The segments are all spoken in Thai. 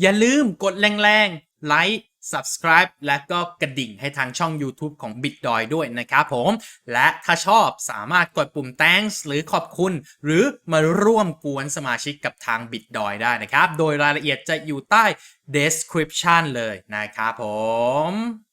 อย่าลืมกดแรงๆไลค์ subscribe และก็กระดิ่งให้ทางช่อง YouTube ของ BitDoy ด้วยนะครับผม และถ้าชอบสามารถกดปุ่ม thanks หรือขอบคุณ หรือมาร่วมกวนสมาชิกกับทาง BitDoy ได้นะครับ โดยรายละเอียดจะอยู่ใต้ description เลยนะครับผม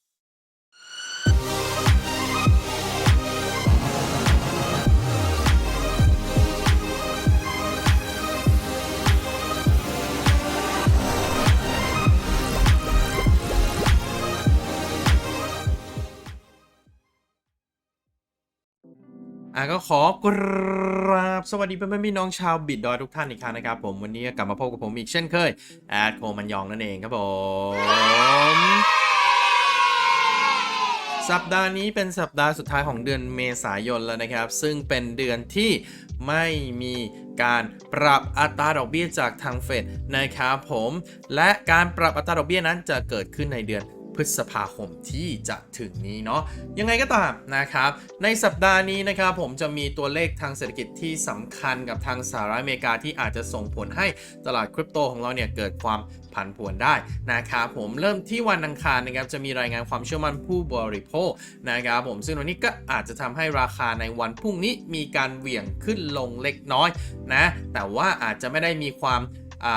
อะก็ขอกราบสวัสดีเพื่อนๆพี่น้องชาวบิดดอยทุกท่านอีกครั้งนะครับผมวันนี้กลับมาพบกับผมอีกเช่นเคยแอดโคมันยองนั่นเองครับผม สัปดาห์นี้เป็นสัปดาห์สุดท้ายของเดือนเมษายนแล้วนะครับ ซึ่งเป็นเดือนที่ไม่มีการปรับอัตราดอกเบี้ยจากทางเฟดนะครับผม และการปรับอัตราดอกเบี้ยนั้นจะเกิดขึ้นในเดือน พฤษภาคมที่จะถึงนี้เนาะยังไงก็ตามนะครับ ในสัปดาห์นี้นะครับผมจะมีตัวเลขทางเศรษฐกิจที่สำคัญกับทางสหรัฐอเมริกาที่อาจจะส่งผลให้ตลาดคริปโตของเราเนี่ยเกิดความผันผวนได้นะครับผมเริ่มที่วันอังคารนะครับจะมีรายงานความเชื่อมั่นผู้บริโภคนะครับผมซึ่งวันนี้ก็อาจจะทำให้ราคาในวันพรุ่งนี้มีการเหวี่ยงขึ้นลงเล็กน้อยนะแต่ว่าอาจจะไม่ได้มีความอ่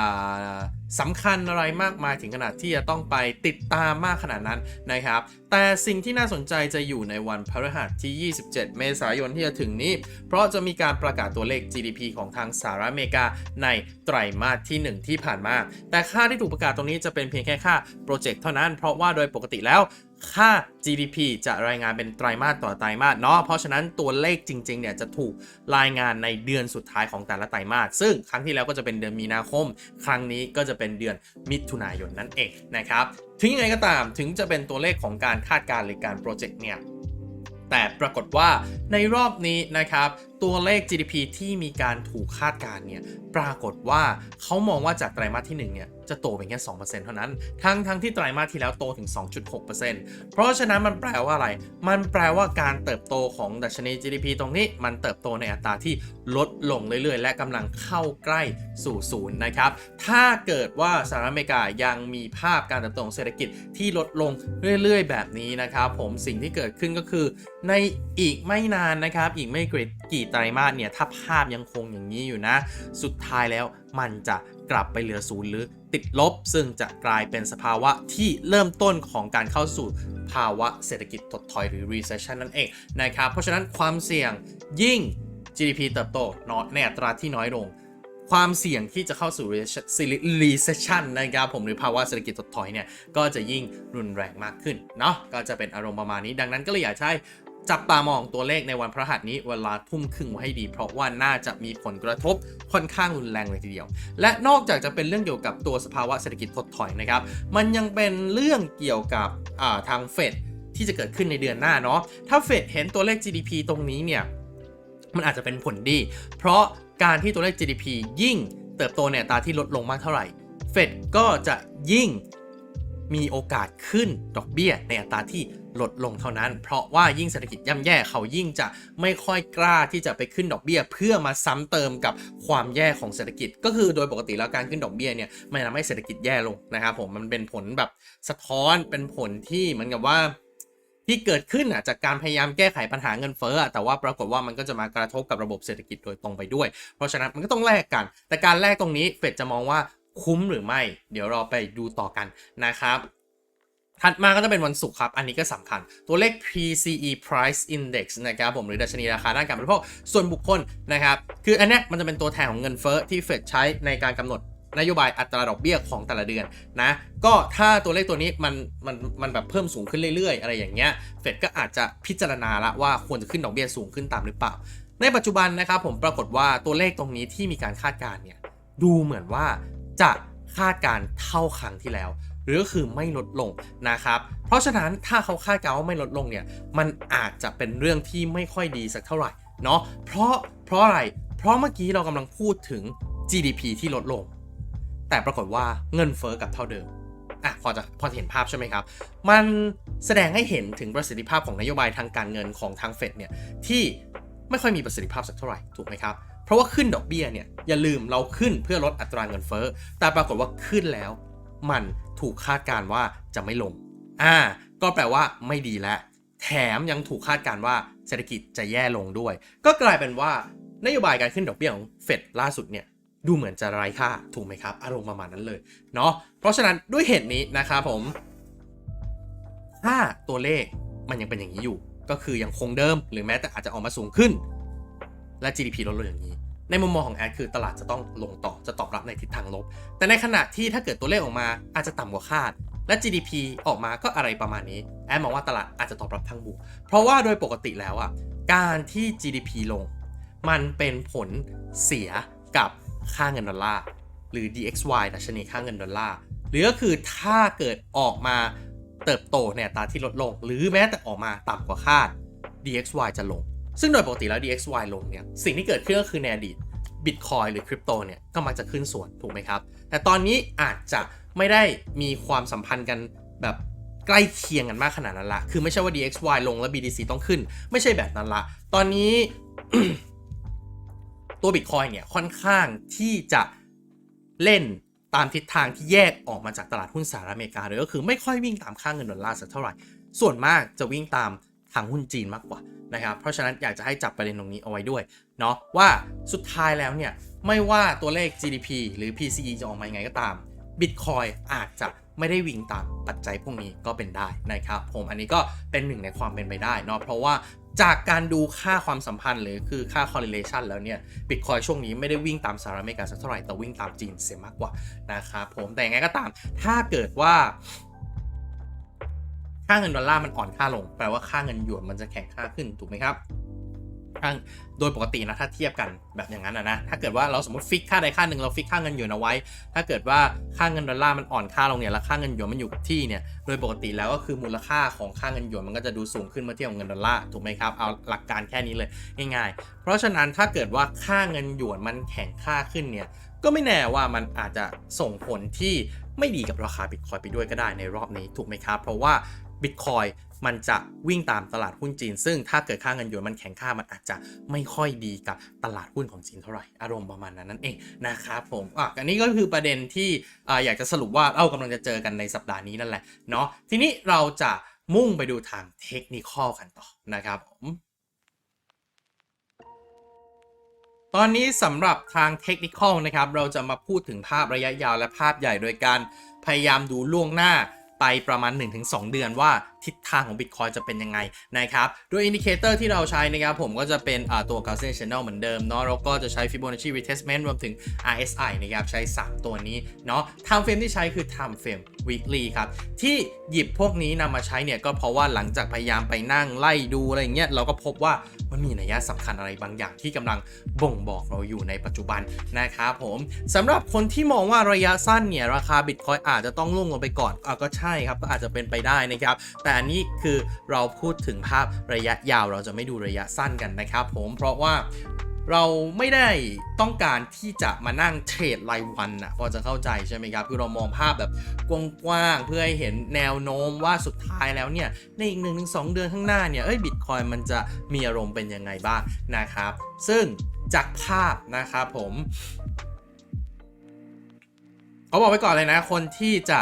า สำคัญอะไรมากมายถึงขนาดที่จะต้องไปติดตามมากขนาดนั้นนะครับ แต่สิ่งที่น่าสนใจจะอยู่ในวันพฤหัสที่ 27 เมษายนที่จะถึงนี้ เพราะจะมีการประกาศตัวเลข GDP ของทางสหรัฐอเมริกาในไตรมาสที่ 1 ที่ผ่านมา แต่ค่าที่ถูกประกาศตรงนี้จะเป็นเพียงแค่ค่าโปรเจกต์เท่านั้น เพราะว่าโดยปกติแล้วค่า GDP จะรายงานเป็นไตรมาสต่อไตรมาสเนาะ เพราะฉะนั้นตัวเลขจริงๆ เนี่ยจะถูกรายงานในเดือนสุดท้ายของแต่ละไตรมาส ซึ่งครั้งที่แล้วก็จะเป็นเดือนมีนาคม ครั้งนี้ก็จะเป็นเดือนมิถุนายนนั่นเองนะครับ ถึงยังไงก็ตามถึงจะเป็นตัวเลขของการคาดการณ์หรือการโปรเจกต์เนี่ยแต่ปรากฏว่าในรอบนี้นะครับตัวเลข GDP ที่มีการถูกคาดการณ์เนี่ยปรากฏว่าเขามองว่าจากไตรมาสที่1เนี่ยจะโตเป็นแค่2%เท่านั้น ทั้งทั้งที่ไตรมาสที่แล้วโตถึง 2.6%เพราะฉะนั้นมันแปลว่าอะไร มันแปลว่าการเติบโตของดัชนี GDP ตรงนี้ มันเติบโตในอัตราที่ลดลงเรื่อยๆ และกำลังเข้าใกล้สู่ศูนย์นะครับ ถ้าเกิดว่าสหรัฐอเมริกายังมีภาพการเติบโตของเศรษฐกิจที่ลดลงเรื่อยๆ แบบนี้นะครับผมสิ่งที่เกิดขึ้นก็คือ ในอีกไม่นานนะครับอีกไม่กี่ไตรมาสเนี่ยถ้าภาพยังคงอย่างนี้อยู่นะ สุดท้ายแล้วมันจะกลับไปเหลือศูนย์หรือติดลบ ซึ่งจะกลายเป็นสภาวะที่เริ่มต้นของการเข้าสู่ภาวะเศรษฐกิจถดถอยหรือ recession นั่นเองนะครับเพราะฉะนั้นความเสี่ยงยิ่ง GDP เติบโตน้อยในอัตราที่น้อยลง ความเสี่ยงที่จะเข้าสู่ recession นะครับผมหรือภาวะเศรษฐกิจถดถอยเนี่ยก็จะยิ่งรุนแรงมากขึ้นเนาะก็จะเป็นอารมณ์ประมาณนี้ ดังนั้นก็เลยอยากให้ จับตามองตัวเลขในวันพฤหัสนี้เวลาทุ่มครึ่งไว้ให้ดี เพราะว่าน่าจะมีผลกระทบค่อนข้างรุนแรงเลยทีเดียว และนอกจากจะเป็นเรื่องเกี่ยวกับตัวสภาวะเศรษฐกิจถดถอยนะครับ มันยังเป็นเรื่องเกี่ยวกับทางเฟดที่จะเกิดขึ้นในเดือนหน้าเนาะ ถ้าเฟดเห็นตัวเลข GDP ตรงนี้เนี่ย มันอาจจะเป็นผลดี เพราะการที่ตัวเลข GDP ยิ่งเติบโตในอัตราที่ลดลงมากเท่าไหร่ เฟดก็จะยิ่งมีโอกาสขึ้นดอกเบี้ยในอัตราที่ ลดลงเท่านั้น เพราะว่ายิ่งเศรษฐกิจย่ำแย่เขายิ่งจะไม่ค่อยกล้าที่จะไปขึ้นดอกเบี้ย เพื่อมาซ้ำเติมกับความแย่ของเศรษฐกิจ ก็คือโดยปกติแล้วการขึ้นดอกเบี้ยเนี่ยมันทำให้เศรษฐกิจแย่ลงนะครับผมมันเป็นผลแบบสะท้อนเป็นผลที่เหมือนกับว่าที่เกิดขึ้นอะจากการพยายามแก้ไขปัญหาเงินเฟ้อแต่ว่าปรากฏว่ามันก็จะมากระทบกับระบบเศรษฐกิจโดยตรงไปด้วย เพราะฉะนั้นมันก็ต้องแลกกัน แต่การแลกตรงนี้เฟดจะมองว่าคุ้มหรือไม่ เดี๋ยวเราไปดูต่อกันนะครับ ถัดมาก็จะเป็นวันศุกร์ครับ อันนี้ก็สำคัญ ตัวเลข PCE Price Index นะครับผมหรือดัชนีราคาด้านการบริโภคส่วนบุคคลนะครับ คืออันนี้มันจะเป็นตัวแทนของเงินเฟ้อที่เฟดใช้ในการกำหนดนโยบายอัตราดอกเบี้ยของแต่ละเดือนนะ ก็ถ้าตัวเลขตัวนี้มันมันมันแบบเพิ่มสูงขึ้นเรื่อยๆ อะไรอย่างเงี้ย เฟดก็อาจจะพิจารณาละว่าควรจะขึ้นดอกเบี้ยสูงขึ้นตามหรือเปล่า ในปัจจุบันนะครับผมปรากฏว่าตัวเลขตรงนี้ที่มีการคาดการณ์เนี่ยดูเหมือนว่าจะคาดการณ์เท่าครั้งที่แล้ว หรือก็คือไม่ลดลงนะครับ เพราะฉะนั้นถ้าเขาคาดการณ์ว่าไม่ลดลงเนี่ย มันอาจจะเป็นเรื่องที่ไม่ค่อยดีสักเท่าไหร่เนาะ เพราะเพราะอะไร เพราะเมื่อกี้เรากำลังพูดถึง GDP ที่ลดลง แต่ปรากฏว่าเงินเฟอ้อกับเท่าเดิม อะพอจะพอจะเห็นภาพใช่ไหมครับ มันแสดงให้เห็นถึงประสิทธิภาพของนโยบายทางการเงินของทางเฟดเนี่ยที่ไม่ค่อยมีประสิทธิภาพสักเท่าไหร่ถูกไหมครับ เพราะว่าขึ้นดอกเบี้ยเนี่ยอย่าลืมเราขึ้นเพื่อลดอัตราเงินเฟ้อ แต่ปรากฏว่าขึ้นแล้ว มันถูกคาดการว่าจะไม่ลง อ่า ก็แปลว่าไม่ดีแล้ว แถมยังถูกคาดการว่าเศรษฐกิจจะแย่ลงด้วย ก็กลายเป็นว่านโยบายการขึ้นดอกเบี้ยของเฟดล่าสุดเนี่ยดูเหมือนจะไร้ค่าถูกไหมครับ อารมณ์ประมาณนั้นเลยเนาะ เพราะฉะนั้นด้วยเหตุนี้นะครับผม ถ้าตัวเลขมันยังเป็นอย่างนี้อยู่ ก็คือยังคงเดิม หรือแม้แต่อาจจะออกมาสูงขึ้น และ GDP ลดลงอย่างนี้ ในมุมมองของแอดคือตลาดจะต้องลงต่อจะตอบรับในทิศทางลบ แต่ในขณะที่ถ้าเกิดตัวเลขออกมาอาจจะต่ำกว่าคาด และ GDP ออกมาก็อะไรประมาณนี้ แอดมองว่าตลาดอาจจะตอบรับทางบวก เพราะว่าโดยปกติแล้วอะการที่ GDP ลง มันเป็นผลเสียกับค่าเงินดอลลาร์หรือ DXY ดัชนีค่าเงินดอลลาร์หรือก็คือถ้าเกิดออกมาเติบโตในอัตราที่ลดลง หรือแม้แต่ออกมาต่ำกว่าคาด DXY จะลง ซึ่งโดยปกติแล้ว DXY ลงเนี่ย สิ่งที่เกิดขึ้นก็คือในอดีต Bitcoin หรือคริปโตเนี่ย ก็มักจะขึ้นส่วนถูกไหมครับ แต่ตอนนี้อาจจะไม่ได้มีความสัมพันธ์กันแบบใกล้เคียงกันมากขนาดนั้นละ คือไม่ใช่ว่า DXY ลงแล้ว BTC ต้องขึ้น ไม่ใช่แบบนั้นละ ตอนนี้ตัว Bitcoin เนี่ยค่อนข้างที่จะเล่นตามทิศทางที่แยกออกมาจากตลาดหุ้นสหรัฐอเมริกาเลยก็คือไม่ค่อยวิ่งตามค่าเงินดอลลาร์สักเท่าไหร่ ส่วนมากจะวิ่งตาม ทางหุ้นจีนมากกว่านะครับ เพราะฉะนั้นอยากจะให้จับประเด็นตรงนี้เอาไว้ด้วยเนาะว่าสุดท้ายแล้วเนี่ยไม่ว่าตัวเลข GDP หรือ PCE จะออกมายังไงก็ตาม Bitcoin อาจจะไม่ได้วิ่งตามปัจจัยพวกนี้ก็เป็นได้นะครับ ผมอันนี้ก็เป็นหนึ่งในความเป็นไปได้เนาะเพราะว่าจากการดูค่าความสัมพันธ์หรือคือค่า correlation แล้วเนี่ย Bitcoin ช่วงนี้ไม่ได้วิ่งตามสหรัฐอเมริกาสักเท่าไหร่แต่วิ่งตามจีนเสียมากกว่านะครับผมแต่ยังไงก็ตาม ถ้าเกิดว่า ค่าเงินดอลลาร์มันอ่อนค่าลง แปลว่าค่าเงินหยวนมันจะแข็งค่าขึ้นถูกไหมครับค่าโดยปกตินะถ้าเทียบกันแบบอย่างนั้นนะนะ ถ้าเกิดว่าเราสมมติฟิกค่าใดค่าหนึ่งเราฟิกค่าเงินหยวนเอาไว้ ถ้าเกิดว่าค่าเงินดอลลาร์มันอ่อนค่าลงเนี่ยแล้วค่าเงินหยวนมันอยู่ที่เนี่ย โดยปกติแล้วก็คือมูลค่าของค่าเงินหยวนมันก็จะดูสูงขึ้นเมื่อเทียบกับเงินดอลลาร์ถูกไหมครับ เอาหลักการแค่นี้เลยง่ายๆ เพราะฉะนั้นถ้าเกิดว่าค่าเงินหยวนมันแข็งค่าขึ้นเนี่ย ก็ไม่แน่ว่ามันอาจจะส่งผลที่ไม่ดีกับราคาบิตคอยไปด้วยก็ได้ในรอบนี้ถูกไหมครับ เพราะว่า Bitcoin มันจะวิ่งตามตลาดหุ้นจีน ซึ่งถ้าเกิดค่าเงินหยวนมันแข็งค่ามันอาจจะไม่ค่อยดีกับตลาดหุ้นของจีนเท่าไหร่อารมณ์ประมาณนั้นนั่นเองนะครับผมอะอันนี้ก็คือประเด็นที่อ่าอยากจะสรุปว่าเรากำลังจะเจอกันในสัปดาห์นี้นั่นแหละเนาะทีนี้เราจะมุ่งไปดูทางเทคนิคอลกันต่อนะครับผมตอนนี้สำหรับทางเทคนิคอลนะครับเราจะมาพูดถึงภาพระยะยาวและภาพใหญ่โดยการพยายามดูล่วงหน้า ไปประมาณ 1-2 เดือนว่าทิศทางของ Bitcoin จะเป็นยังไงนะครับโดยอินดิเคเตอร์ที่เราใช้นะครับผมก็จะเป็นตัว Gaussian Channel เหมือนเดิมเนาะแล้วก็จะใช้ Fibonacci Retracement รวมถึง RSI นะครับใช้ 3 ตัวนี้เนาะ Time Frame ที่ใช้คือ Time Frame Weekly ครับที่หยิบพวกนี้นำมาใช้เนี่ยก็เพราะว่าหลังจากพยายามไปนั่งไล่ดูอะไรอย่างเงี้ยเราก็พบว่ามันมีนัยสำคัญอะไรบางอย่างที่กำลังบ่งบอกเราอยู่ในปัจจุบันนะครับผมสำหรับคนที่มองว่าระยะสั้นเนี่ยราคา Bitcoin อาจจะต้องล่วงลงไปก่อนอะก็ใช่ครับก็อาจจะเป็นไปได้นะครับ แต่อันนี้คือเราพูดถึงภาพระยะยาวเราจะไม่ดูระยะสั้นกันนะครับ ผมเพราะว่าเราไม่ได้ต้องการที่จะมานั่งเทรดรายวันนะพอจะเข้าใจใช่ไหมครับ คือเรามองภาพแบบกว้างๆเพื่อให้เห็นแนวโน้มว่าสุดท้ายแล้วเนี่ย ในอีก1-2เดือนข้างหน้าเนี่ยเอ้ยบิตคอยมันจะมีอารมณ์เป็นยังไงบ้างนะครับ ซึ่งจากภาพนะครับผม เขาบอกไว้ก่อนเลยนะ คนที่จะ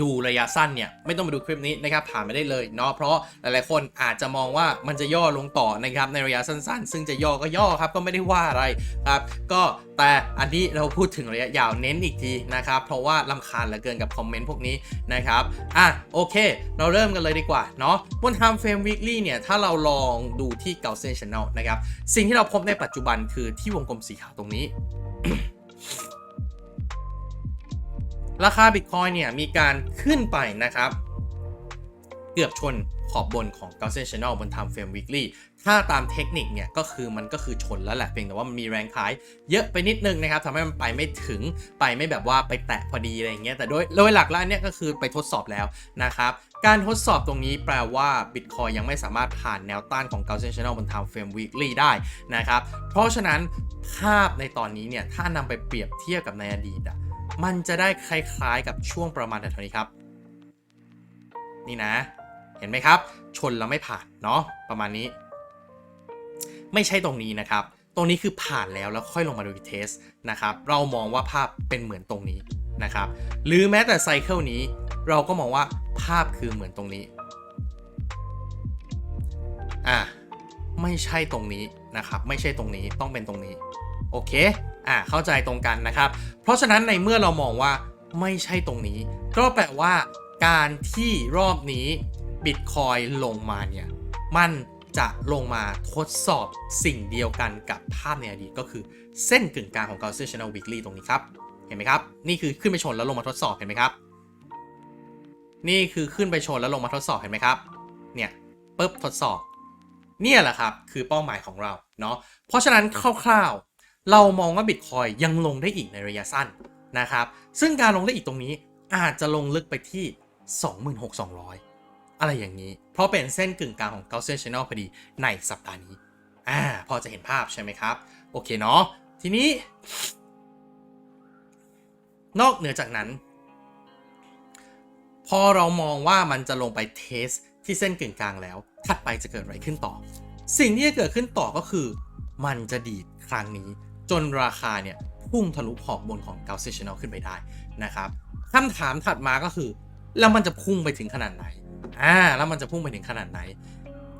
ดูระยะสั้นเนี่ยไม่ต้องมาดูคลิปนี้นะครับผ่านไปได้เลยเนาะเพราะหลายๆคนอาจจะมองว่ามันจะย่อลงต่อนะครับในระยะสั้น ๆ ซึ่งจะย่อก็ย่อครับก็ไม่ได้ว่าอะไรครับก็แต่อันนี้เราพูดถึงระยะยาวเน้นอีกทีนะครับเพราะว่าลำคาญเหลือเกินกับคอมเมนต์พวกนี้นะครับอะโอเค เราเริ่มกันเลยดีกว่าเนาะบน Time Frame Weekly เนี่ยถ้าเราลองดูที่ Gaussian Channel นะครับสิ่งที่เราพบในปัจจุบันคือที่วงกลมสีขาวตรงนี้ ราคา Bitcoin เนี่ยมีการขึ้นไปนะครับ เกือบชนขอบบนของ Gaussian Channel บน Time Frame Weekly ถ้าตามเทคนิคเนี่ยก็คือมันก็คือชนแล้วแหละเพียงแต่ว่ามันมีแรงขายเยอะไปนิดนึงนะครับทำให้มันไปไม่ถึงไปไม่แบบว่าไปแตะพอดีอะไรอย่างเงี้ยแต่โดยโดยหลักแล้วอันเนี้ยก็คือไปทดสอบแล้วนะครับ การทดสอบตรงนี้แปลว่า Bitcoin ยังไม่สามารถผ่านแนวต้านของ Gaussian Channel บน Time Frame Weekly ได้นะครับ เพราะฉะนั้นภาพในตอนนี้เนี่ยถ้านำไปเปรียบเทียบกับในอดีตอะ มันจะได้คล้ายๆกับช่วงประมาณแถวนี้ครับ นี่นะ เห็นไหมครับ ชนแล้วไม่ผ่านเนาะประมาณนี้ ไม่ใช่ตรงนี้นะครับ ตรงนี้คือผ่านแล้วแล้วค่อยลงมาดูเทสนะครับ เรามองว่าภาพเป็นเหมือนตรงนี้นะครับ หรือแม้แต่ไซเคิลนี้ เราก็มองว่าภาพคือเหมือนตรงนี้ อะไม่ใช่ตรงนี้นะครับ ไม่ใช่ตรงนี้ต้องเป็นตรงนี้ โอเค อะเข้าใจตรงกันนะครับ เพราะฉะนั้นในเมื่อเรามองว่าไม่ใช่ตรงนี้ ก็แปลว่าการที่รอบนี้บิตคอยลงมาเนี่ย มันจะลงมาทดสอบสิ่งเดียวกันกับภาพในอดีตก็คือเส้นกึ่งกลางของ Gaussian Channel Weekly ตรงนี้ครับ เห็นไหมครับ นี่คือขึ้นไปชนแล้วลงมาทดสอบเห็นไหมครับ นี่คือขึ้นไปชนแล้วลงมาทดสอบเห็นไหมครับ เนี่ยปุ๊บทดสอบ เนี่ยแหละครับ คือเป้าหมายของเราเนาะ เพราะฉะนั้นคร่าวๆ เรามองว่าบิตคอยยังลงได้อีกในระยะสั้นนะครับ ซึ่งการลงได้อีกตรงนี้อาจจะลงลึกไปที่ 26,200 อะไรอย่างนี้ เพราะเป็นเส้นกึ่งกลางของ Gaussian Channel พอดีในสัปดาห์นี้ อ่า พอจะเห็นภาพใช่ไหมครับ โอเคเนาะ ทีนี้ นอกเหนือจากนั้น พอเรามองว่ามันจะลงไปเทสที่เส้นกึ่งกลางแล้ว ถัดไปจะเกิดอะไรขึ้นต่อ สิ่งที่จะเกิดขึ้นต่อก็คือ มันจะดีดครั้งนี้ จนราคาเนี่ยพุ่งทะลุขอบบนของ g a u s s i a n Channel ขึ้นไปได้นะครับคำถามถัดมาก็คือ แล้วมันจะพุ่งไปถึงขนาดไหนอ่าแล้วมันจะพุ่งไปถึงขนาดไหน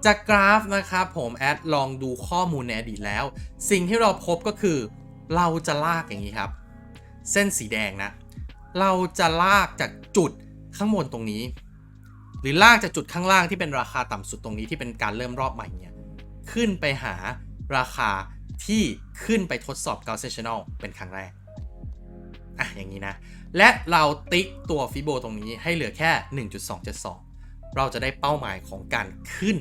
จากกราฟนะครับผมแอดลองดูข้อมูลในอดีตแล้ว สิ่งที่เราพบก็คือ เราจะลากอย่างนี้ครับ เส้นสีแดงนะ เราจะลากจากจุดข้างบนตรงนี้ หรือลากจากจุดข้างล่างที่เป็นราคาต่ำสุดตรงนี้ที่เป็นการเริ่มรอบใหม่เนี่ยขึ้นไปหาราคา ที่ขึ้นไปทดสอบ g a u s s i a n Channel เป็นครั้งแรก อะ อย่างนี้นะ และเราติ๊กตัวฟิโบตรงนี้ให้เหลือแค่ 1.272 เราจะได้เป้าหมายของการขึ้น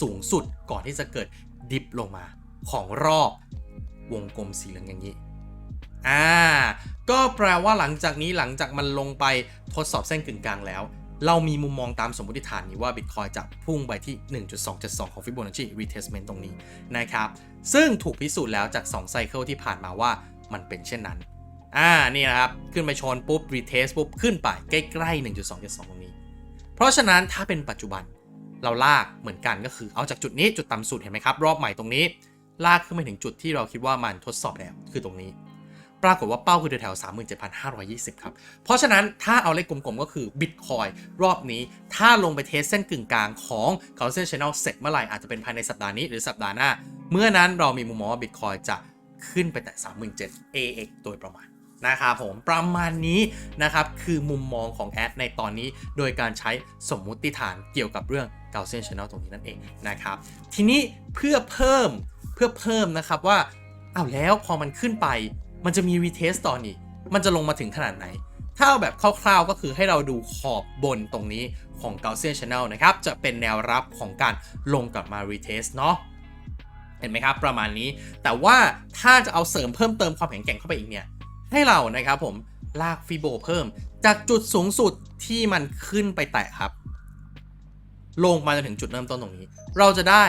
สูงสุดก่อนที่จะเกิดดิฟลงมาของรอบวงกลมสีเหลืองอย่างนี้ อ่า ก็แปลว่าหลังจากนี้หลังจากมันลงไปทดสอบเส้นกึ่งกลางแล้ว เรามีมุมมองตามสมมติฐานนี้ว่า Bitcoin จะพุ่งไปที่ 1.272 ของ Fibonacci retracement ตรงนี้นะครับ ซึ่งถูกพิสูจน์แล้วจาก2ไซเคิลที่ผ่านมาว่ามันเป็นเช่นนั้น อ่า นี่นะครับ ขึ้นไปชนปุ๊บ retrace ปุ๊บ ขึ้นไปใกล้ๆ 1.272ตรงนี้ เพราะฉะนั้นถ้าเป็นปัจจุบันเราลากเหมือนกันก็คือเอาจากจุดนี้จุดต่ำสุดเห็นไหมครับ รอบใหม่ตรงนี้ ลากขึ้นไปถึงจุดที่เราคิดว่ามันทดสอบแล้วคือตรงนี้ ปรากฏว่าเป้าคือแถวๆ37,520 ครับ เพราะฉะนั้นถ้าเอาเลขกลมๆก็คือ Bitcoin รอบนี้ ถ้าลงไปเทสเส้นกึ่งกลางของ g a u s s i a n Channel เสร็จเมื่อไหร่อาจจะเป็นภายในสัปดาห์นี้หรือสัปดาห์หน้า เมื่อนั้นเรามีมุมมองว่า Bitcoin จะขึ้นไปแต่ 37,000 AX โดยประมาณนะครับผมประมาณนี้นะครับ คือมุมมองของแอดในตอนนี้ โดยการใช้สมมุติฐานเกี่ยวกับเรื่อง Gaussian Channel ตรงนี้นั่นเองนะครับ ทีนี้เพื่อเพิ่มเพื่อเพิ่มนะครับว่าเอาแล้วพอมันขึ้นไป มันจะมี retest ต่อนี่มันจะลงมาถึงขนาดไหน ถ้าเอาแบบคร่าวๆก็คือให้เราดูขอบบนตรงนี้ของ Gaussian Channel นะครับ จะเป็นแนวรับของการลงกลับมา retest เนาะเห็นไหมครับ ประมาณนี้ แต่ว่าถ้าจะเอาเสริมเพิ่มเติมความแข็งแกร่งเข้าไปอีกเนี่ย ให้เรานะครับผมลากฟิโบเพิ่ม จากจุดสูงสุดที่มันขึ้นไปแตะครับ ลงมาจนถึงจุดเริ่มต้นตรงนี้ เราจะได้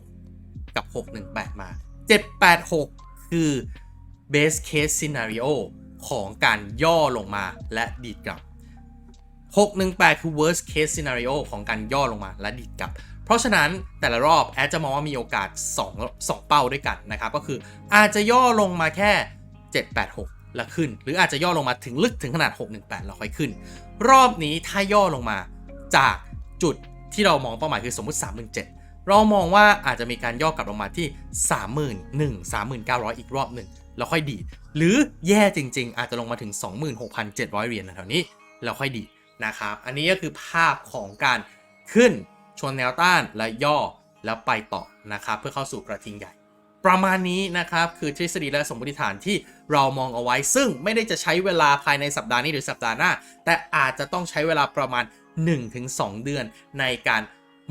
786 กับ 618 มา 786 คือ base case scenario ของการย่อลงมาและดีดกลับ 618 คือ worst case scenario ของการย่อลงมาและดีดกลับ เพราะฉะนั้นแต่ละรอบแอดจะมองว่ามีโอกาส 2 2 เป้าด้วยกันนะครับ ก็คืออาจจะย่อลงมาแค่ 786 แล้วขึ้น หรืออาจจะย่อลงมาถึงลึกถึงขนาด 618 แล้วค่อยขึ้น รอบนี้ถ้าย่อลงมาจากจุดที่เรามองเป้าหมายคือสมมติ 3 7 0 0เรามองว่าอาจจะมีการย่อกลับลงมาที่ 31,000 3,900 อีกรอบหนึ่ง แล้วค่อยดี หรือแย่จริง ๆ อาจจะลงมาถึง 26,700 เหรียญแถวนี้ แล้วค่อยดีนะครับ อันนี้ก็คือภาพของการขึ้นชนแนวต้านและย่อแล้วไปต่อนะครับ เพื่อเข้าสู่กระทิงใหญ่ ประมาณนี้นะครับ คือทฤษฎีและสมมติฐานที่เรามองเอาไว้ ซึ่งไม่ได้จะใช้เวลาภายในสัปดาห์นี้หรือสัปดาห์หน้า แต่อาจจะต้องใช้เวลาประมาณ 1-2 เดือนในการ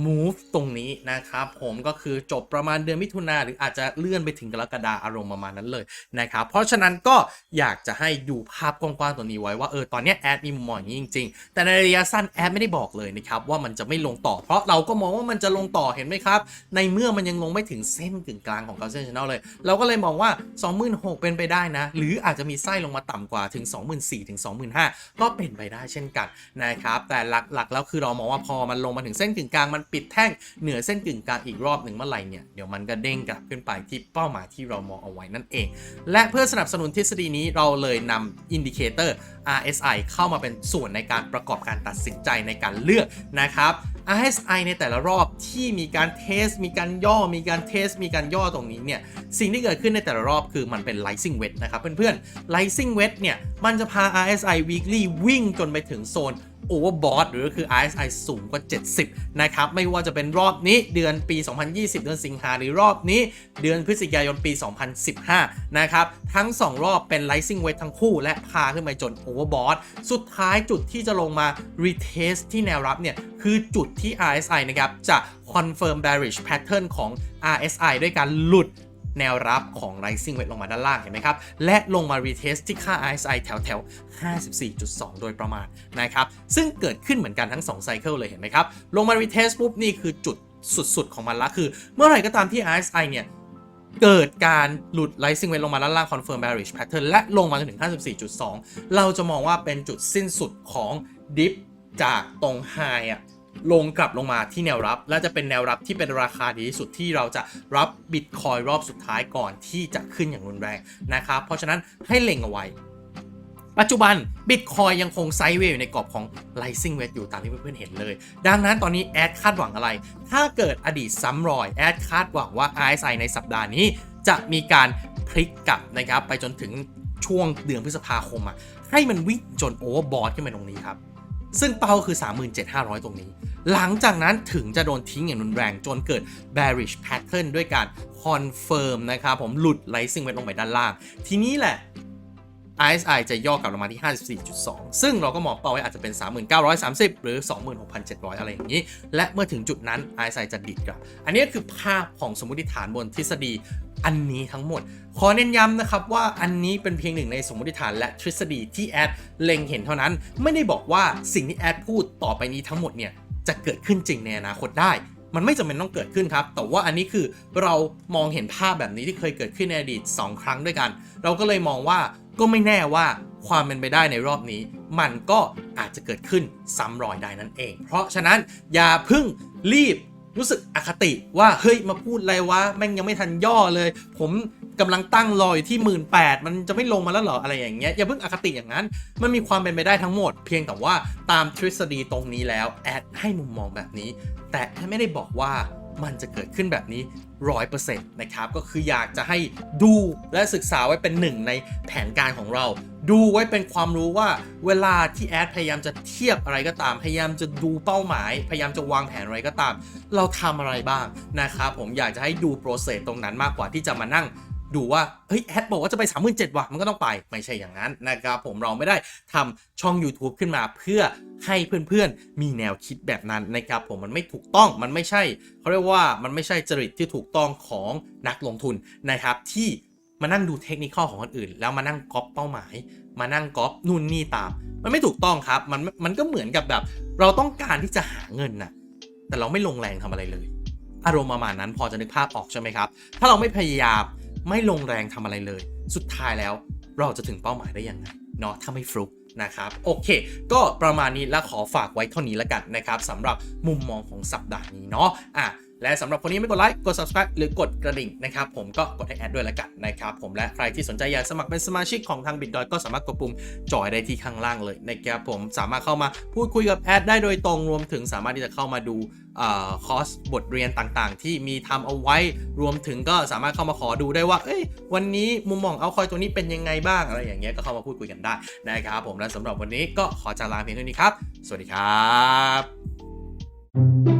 move ตรงนี้นะครับผมก็คือจบประมาณเดือนมิถุนาหรืออาจจะเลื่อนไปถึงกรกฎาอารมณ์ประมาณนั้นเลยนะครับเพราะฉะนั้นก็อยากจะให้ดูภาพกว้างๆตัวนี้ไว้ว่าเออตอนนี้แอดมีมุมมองอย่างนี้จริง ๆ แต่ในระยะสั้นแอดไม่ได้บอกเลยนะครับว่ามันจะไม่ลงต่อ เพราะเราก็มองว่ามันจะลงต่อเห็นไหมครับ ในเมื่อมันยังลงไม่ถึงเส้นกึ่งกลางของ g a u s s i a n Channel เลย เราก็เลยมองว่า 26,000 เป็นไปได้นะ หรืออาจจะมีไส้ลงมาต่ำกว่าถึง 24,000ถึง25,000 ก็เป็นไปได้เช่นกันนะครับแต่หลักๆแล้วคือเรามองว่าพอมันลงมาถึงเส้นกึ่งกลางมันปิดแท่งเหนือเส้นกึ่งกลางอีกรอบหนึ่งเมื่อไหร่เนี่ยเดี๋ยวมันก็เด้งกลับขึ้นไปที่เป้าหมายที่เรามองเอาไว้นั่นเอง และเพื่อสนับสนุนทฤษฎีนี้เราเลยนำอินดิเคเตอร์ RSI เข้ามาเป็นส่วนในการประกอบการตัดสินใจในการเลือกนะครับ RSI ในแต่ละรอบที่มีการเทส มีการย่อ มีการเทส มีการย่อตรงนี้เนี่ย สิ่งที่เกิดขึ้นในแต่ละรอบคือมันเป็น rising wedge นะครับเพื่อนๆ rising wedge เนี่ย มันจะพา RSI weekly วิ่งจนไปถึงโซน overbought หรือคือ RSI สูงกว่า 70 นะครับ ไม่ว่าจะเป็นรอบนี้เดือนปี 2020 เดือนสิงหาหรือรอบนี้เดือนพฤศจิกายนปี 2015 นะครับ ทั้ง 2 รอบเป็น rising wedge ทั้งคู่และพาขึ้นไปจน overbought สุดท้ายจุดที่จะลงมา retest ที่แนวรับเนี่ย คือจุดที่ RSI นะครับ จะ confirm bearish pattern ของ RSI ด้วยการหลุด แนวรับของ rising wedge ลงมาด้านล่างเห็นไหมครับ และลงมา retest ที่ค่า RSI แถวแถวๆ54.2 โดยประมาณนะครับ ซึ่งเกิดขึ้นเหมือนกันทั้ง 2 ไซเคิลเลยเห็นไหมครับ ลงมา retest ปุ๊บนี่คือจุดสุดๆ ของมันละคือ เมื่อไหร่ก็ตามที่ RSI เนี่ยเกิดการหลุด rising wedge ลงมาด้านล่าง confirm bearish pattern และลงมาจนถึง 54.2 เราจะมองว่าเป็นจุดสิ้นสุดของดิฟจากตรง high อะ ลงกลับลงมาที่แนวรับ และจะเป็นแนวรับที่เป็นราคาดีที่สุดที่เราจะรับบิตคอยรอบสุดท้ายก่อนที่จะขึ้นอย่างรุนแรงนะครับ เพราะฉะนั้นให้เล็งเอาไว้ ปัจจุบันบิตคอยยังคงไซด์เวย์อยู่ในกรอบของ rising wedge อยู่ตามที่เพื่อนๆเห็นเลย ดังนั้นตอนนี้แอดคาดหวังอะไร ถ้าเกิดอดีตซ้ำรอยแอดคาดหวังว่า RSI ในสัปดาห์นี้ จะมีการพลิกกลับนะครับไปจนถึงช่วงเดือนพฤษภาคมอะให้มันวิ่งจนโอเวอร์บอทขึ้นไปตรงนี้ครับ ซึ่งเป้าคือ 37,500 ตรงนี้ หลังจากนั้นถึงจะโดนทิ้งอย่างรุนแรงจนเกิด bearish pattern ด้วยการ confirm นะครับผมหลุด rising wedge ลงไปด้านล่าง ทีนี้แหละ RSI จะย่อกลับลงมาที่ 54.2 ซึ่งเราก็มองเป้าไว้อาจจะเป็น 3930 หรือ 26,700 อะไรอย่างนี้ และเมื่อถึงจุดนั้น RSI จะดิดกลับ อันนี้คือภาพของสมมติฐานบนทฤษฎี อันนี้ทั้งหมด ขอเน้นย้ำนะครับว่าอันนี้เป็นเพียงหนึ่งในสมมติฐานและทฤษฎีที่แอดเล็งเห็นเท่านั้น ไม่ได้บอกว่าสิ่งที่แอดพูดต่อไปนี้ทั้งหมดเนี่ยจะเกิดขึ้นจริงในอนาคตได้ มันไม่จำเป็นต้องเกิดขึ้นครับ แต่ว่าอันนี้คือเรามองเห็นภาพแบบนี้ที่เคยเกิดขึ้นในอดีต 2 ครั้งด้วยกัน เราก็เลยมองว่าก็ไม่แน่ว่าความเป็นไปได้ในรอบนี้ มันก็อาจจะเกิดขึ้นซ้ำรอยได้นั่นเอง เพราะฉะนั้นอย่าพึ่งรีบ รู้สึกอคติว่าเฮ้ยมาพูดอะไรวะแม่งยังไม่ทันย่อเลย ผมกำลังตั้งรออยู่ที่1 8ื่นแปดมันจะไม่ลงมาแล้วเหรออะไรอย่างเงี้ยอย่าเพิ่งอคติอย่างนั้น มันมีความเป็นไปได้ทั้งหมด เพียงแต่ว่าตามทฤษฎีตรงนี้แล้วแอดให้มุมมองแบบนี้ แต่ไม่ได้บอกว่ามันจะเกิดขึ้นแบบนี้ร้อยเปอร์เซ็นต์นะครับ ก็คืออยากจะให้ดูและศึกษาไว้เป็นหนึ่งในแผนการของเรา ดูไว้เป็นความรู้ว่าเวลาที่แอดพยายามจะเทียบอะไรก็ตาม พยายามจะดูเป้าหมาย พยายามจะวางแผนอะไรก็ตาม เราทำอะไรบ้างนะครับผมอยากจะให้ดูโปรเซสตรงนั้นมากกว่าที่จะมานั่งดูว่า เฮ้ย แอดบอกว่าจะไป 37,000ว่ะ มันก็ต้องไป ไม่ใช่อย่างนั้นนะครับ ผมเราไม่ได้ทำช่อง YouTube ขึ้นมาเพื่อให้เพื่อนๆ มีแนวคิดแบบนั้นนะครับผมมันไม่ถูกต้อง มันไม่ใช่ เขาเรียกว่ามันไม่ใช่จริตที่ถูกต้องของนักลงทุนนะครับที่ มานั่งดูเทคนิคของคนอื่น แล้วมานั่งก๊อปเป้าหมาย มานั่งก๊อปนู่นนี่ตาม มันไม่ถูกต้องครับ มันมันก็เหมือนกับแบบ เราต้องการที่จะหาเงินนะแต่เราไม่ลงแรงทำอะไรเลย อารมณ์ประมาณนั้นพอจะนึกภาพออกใช่ไหมครับ ถ้าเราไม่พยายามไม่ลงแรงทำอะไรเลย สุดท้ายแล้วเราจะถึงเป้าหมายได้ยังไงเนาะถ้าไม่ฟลุกนะครับโอเค ก็ประมาณนี้แล้วขอฝากไว้เท่านี้แล้วกันนะครับสำหรับมุมมองของสัปดาห์นี้เนาะอะ และสำหรับคนนี้ไม่กดไลค์ กด subscribe หรือกดกระดิ่งนะครับ ผมก็กดให้แอดด้วยล้วกันนะครับผมและใครที่สนใจอยากสมัครเป็นสมาชิกของทาง Bitcoin ก็สามารถกดปุ่มจอยได้ที่ข้างล่างเลยนะครับผมสามารถเข้ามาพูดคุยกับแอดได้โดยตรงรวมถึงสามารถที่จะเข้ามาดูคอร์สบทเรียนต่างๆ ที่มีทำเอาไว้รวมถึงก็สามารถเข้ามาขอดูได้ว่า เอ้ย วันนี้มุมมองเอาคอยตัวนี้เป็นยังไงบ้างอะไรอย่างเงี้ยก็เข้ามาพูดคุยกันได้นะครับผมและสำหรับวันนี้ก็ขอจาลาเพียงเท่านี้ครับ สวัสดีครับ